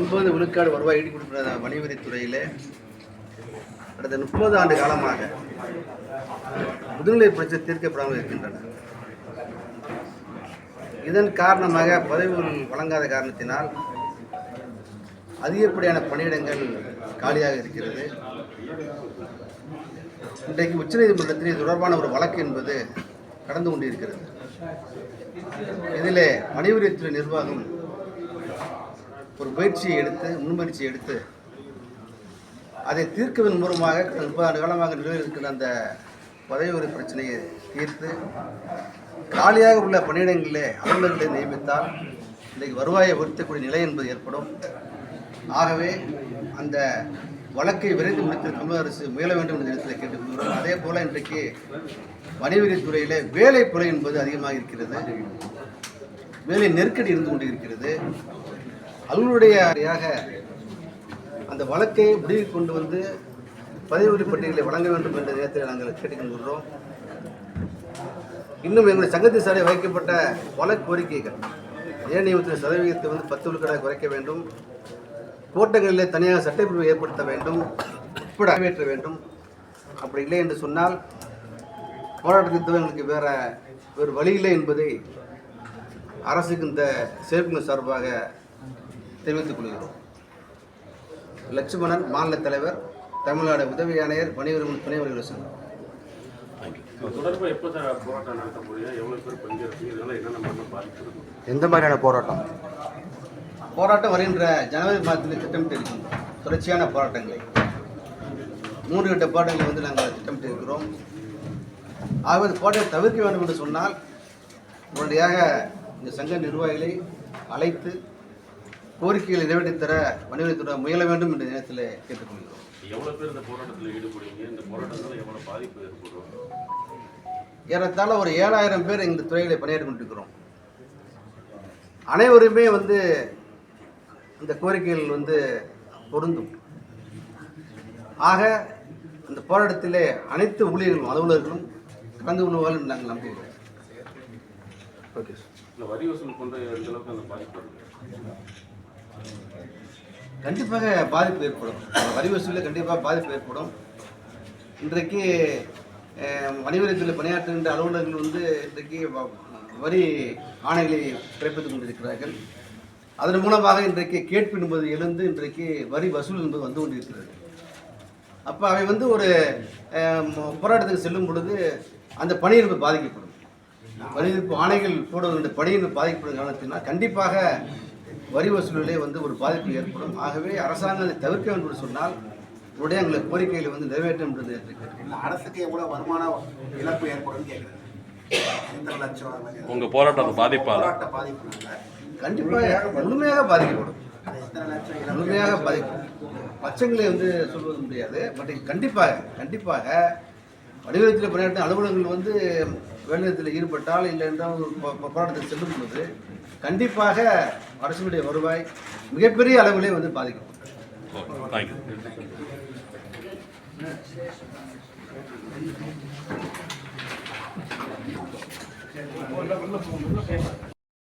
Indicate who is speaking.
Speaker 1: எண்பது விழுக்காடு வருவாய் ஈடு கொடுக்கிற வணிகத்துறையில் கடந்த முப்பது ஆண்டு காலமாக முதுநிலை பிரச்சனை தீர்க்கப்படாமல் இருக்கின்றன. இதன் காரணமாக பதவிகள் வழங்காத காரணத்தினால் அதிகப்படியான பணியிடங்கள் காலியாக இருக்கிறது. இன்றைக்கு உச்சநீதிமன்றத்தில் இது தொடர்பான ஒரு வழக்கு என்பது கடந்து கொண்டிருக்கிறது. இதில் பணிபுரியத்துறை நிர்வாகம் ஒரு முயற்சியை எடுத்து முன்முயற்சியை எடுத்து அதை தீர்க்குவதன் மூலமாக முப்பது ஆண்டு காலமாக நிலவிருக்கிற அந்த பதவி பிரச்சனையை தீர்த்து காலியாக உள்ள பணியிடங்களிலே அலுவலர்களை நியமித்தால் இன்றைக்கு வருவாயை உயர்த்தக்கூடிய நிலை என்பது ஏற்படும். ஆகவே அந்த வழக்கை விரைந்து முடித்து தமிழக அரசு முயல வேண்டும் என்ற நேரத்தில் கேட்டுக்கொள்கிறோம். அதே போல் இன்றைக்கு வணிகவரித்துறையிலே வேலை புலை என்பது அதிகமாக இருக்கிறது. வேலை நெருக்கடி இருந்து கொண்டு இருக்கிறது அலுவலுடையாக அந்த வழக்கை முடிவு கொண்டு வந்து பதவி உறுதி பட்டியலை வழங்க வேண்டும் என்ற நேரத்தில் நாங்கள் கேட்டுக்கொள்கிறோம் இன்னும் எங்களுடைய சங்கத்தின் சாலை வைக்கப்பட்ட பல கோரிக்கைகள் ஏனைய சதவீதத்தை வந்து பத்து விழுக்காடாக குறைக்க வேண்டும்? கோட்டங்களிலே தனியாக சட்டப்பிரிவு ஏற்படுத்த வேண்டும் உட்பட நிறைவேற்ற வேண்டும். அப்படி இல்லை என்று சொன்னால் போராட்டத்திற்கு எங்களுக்கு வேற வேறு வழி இல்லை என்பதை அரசுக்கு இந்த சேர்க்குழு சார்பாக தெரிவித்துக் கொள்கிறோம் லட்சுமணன் மாநில தலைவர் தமிழ்நாடு உதவி ஆணையர் பணியுரிமை துணை வணிகர் சங்கம்
Speaker 2: எந்த மாதிரியான போராட்டம்?
Speaker 1: போராட்டம் வருகின்ற ஜனவரி மாதத்தில் திட்டமிட்டு தொடர்ச்சியான போராட்டங்களை. மூன்று கட்ட போராட்டங்களை வந்து நாங்கள் திட்டமிட்டு இருக்கிறோம். ஆகவே இந்த போராட்டத்தை தவிர்க்க வேண்டும் என்று சொன்னால் உடனடியாக இந்த சங்க நிர்வாகிகளை அழைத்து கோரிக்கைகளை நிறைவேற்றித் தர வணிகத்துறை முயல வேண்டும் என்ற நேரத்தில் கேட்டுக்கொள்கிறோம்.
Speaker 3: எவ்வளவு பேர் இந்த போராட்டத்தில் ஈடுபடுவீங்க? இந்த போராட்டத்தால எவ்வளவு பாதிப்பு ஏற்படும்?
Speaker 1: ஏறத்தாழ ஒரு ஏழாயிரம் பேர் இந்த துறைகளை பணியாற்றி கொண்டிருக்கிறோம். அனைவருமே வந்து இந்த கோரிக்கைகள் வந்து பொருந்தும். ஆக அந்த போராட்டத்திலே அனைத்து ஊழியர்களும் அலுவலர்களும் கலந்து கொள்வார்கள் நாங்கள் நம்புகிறோம். ஓகே சார்
Speaker 3: இந்த வரி வசூல் கொண்ட எந்த அளவுக்கு அந்த பாதிப்பு
Speaker 1: கண்டிப்பாக பாதிப்பு ஏற்படும். வரி வசூலில் கண்டிப்பாக பாதிப்பு ஏற்படும். இன்றைக்கு வணிகத்தில் பணியாற்றுகின்ற அலுவலர்கள் வந்து இன்றைக்கு வ- வரி ஆணைகளை பிறப்பித்துக் கொண்டிருக்கிறார்கள். அதன் மூலமாக இன்றைக்கு கேட்பு என்பது எழுந்து இன்றைக்கு வரி வசூல் என்பது வந்து கொண்டிருக்கிறது. அப்போ அவை வந்து ஒரு போராட்டத்துக்கு செல்லும் பொழுது அந்த பணி என்பது பாதிக்கப்படும். வரி ஆணைகள் போடுவதற்கு பணி என்பது பாதிக்கப்படும் காரணத்தினால் கண்டிப்பாக வரி வசூலிலே வந்து ஒரு பாதிப்பு ஏற்படும். ஆகவே அரசாங்கம் அதை தவிர்க்க வேண்டும் என்று சொன்னால் உடைய எங்களை கோரிக்கைகளை வந்து நிறைவேற்றும் என்று கேட்டுக்கொள்கிறேன்.
Speaker 4: இல்ல, அரசுக்கு எவ்வளவு வருமான இழப்பு ஏற்படும் கேட்குறேன்.
Speaker 5: உங்க போராட்டம் பாதிப்பால
Speaker 1: கண்டிப்பாக முழுமையாக பாதிக்கப்படும். முழுமையாக பாதிக்கும் லட்சங்களை வந்து சொல்வது முடியாது. பட் கண்டிப்பாக கண்டிப்பாக வடிவத்தில் பணியாற்றும் அலுவலகங்கள் வந்து வேலைநிலையத்தில் ஈடுபட்டால் இல்லை என்றால் போராட்டத்தில் செல்லும் பொழுது கண்டிப்பாக அரசுடைய வருவாய் மிகப்பெரிய அளவிலே வந்து பாதிக்கும்
Speaker 5: தேங்க்யூ